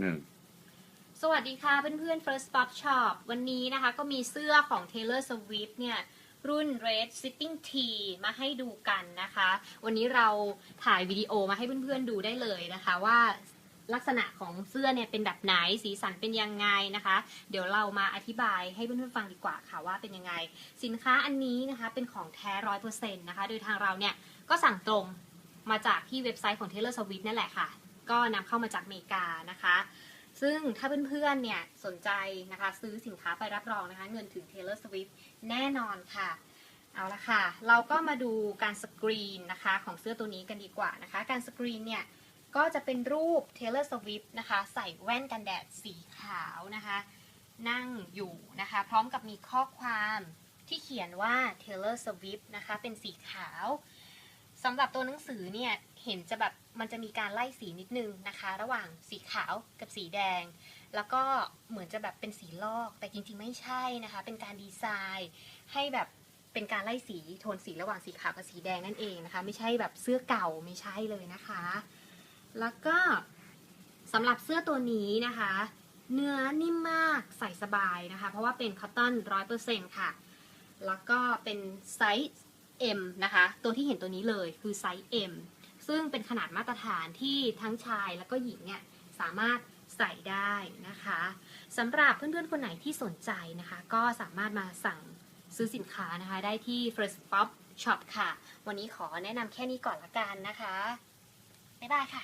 หนึ่งสวัสดีค่ะเพื่อนๆ First Pop Shop วันนี้นะคะก็มีเสื้อของ Taylor Swift เนี่ยรุ่น Red Sitting T มาให้ดูกันนะคะ วันนี้เราถ่ายวิดีโอมาให้เพื่อนๆดูได้เลยนะคะว่าลักษณะของเสื้อเนี่ยเป็นแบบไหนสีสันเป็นยังไงนะคะ เดี๋ยวเรามาอธิบายให้เพื่อนๆฟังดีกว่าค่ะว่าเป็นยังไง สินค้าอันนี้นะคะเป็นของแท้ร้อยเปอร์เซ็นต์นะคะ โดยทางเราเนี่ยก็สั่งตรงมาจากที่เว็บไซต์ของ Taylor Swift นั่นแหละค่ะ ก็นำเข้ามาจากอเมริกานะคะ ซึ่งถ้าเพื่อนๆเนี่ยสนใจนะคะซื้อสินค้าไปรับรองนะคะ เงินถึง Taylor Swift แน่นอนค่ะ เอาละค่ะ เราก็มาดูการสกรีนนะคะ ของเสื้อตัวนี้กันดีกว่านะคะ การสกรีนเนี่ยก็จะเป็นรูป Taylor Swift นะคะ ใส่แว่นกันแดดสีขาวนะคะ นั่งอยู่นะคะ พร้อมกับมีข้อความที่เขียนว่า Taylor Swift นะคะ เป็นสีขาว สำหรับตัวหนังสือเนี่ยเห็นจะแบบมันจะมีการไล่สีนิดนึงนะคะ ระหว่างสีขาวกับสีแดง แล้วก็เหมือนจะแบบเป็นสีลอกแต่จริงๆไม่ใช่นะคะ เป็นการดีไซน์ให้แบบเป็นการไล่สีโทนสีระหว่างสีขาวกับสีแดงนั่นเองนะคะ ไม่ใช่แบบเสื้อเก่าไม่ใช่เลยนะคะ แล้วก็สำหรับเสื้อตัวนี้นะคะ เนื้อนิ่มมากใส่สบายนะคะ เพราะว่าเป็นคอตตอนร้อยเปอร์เซ็นต์ค่ะ แล้วก็เป็นไซส์ M นะคะ ตัวที่เห็นตัวนี้เลยคือไซส์ M ซึ่งเป็นขนาดมาตรฐานที่ทั้งชายแล้วก็หญิงเนี่ยสามารถใส่ได้นะคะสำหรับเพื่อนๆ คนไหนที่สนใจนะคะ ก็สามารถมาสั่งซื้อสินค้านะคะได้ที่ First Pop Shop ค่ะ วันนี้ขอแนะนำแค่นี้ก่อนละกันนะคะ บ๊ายบายค่ะ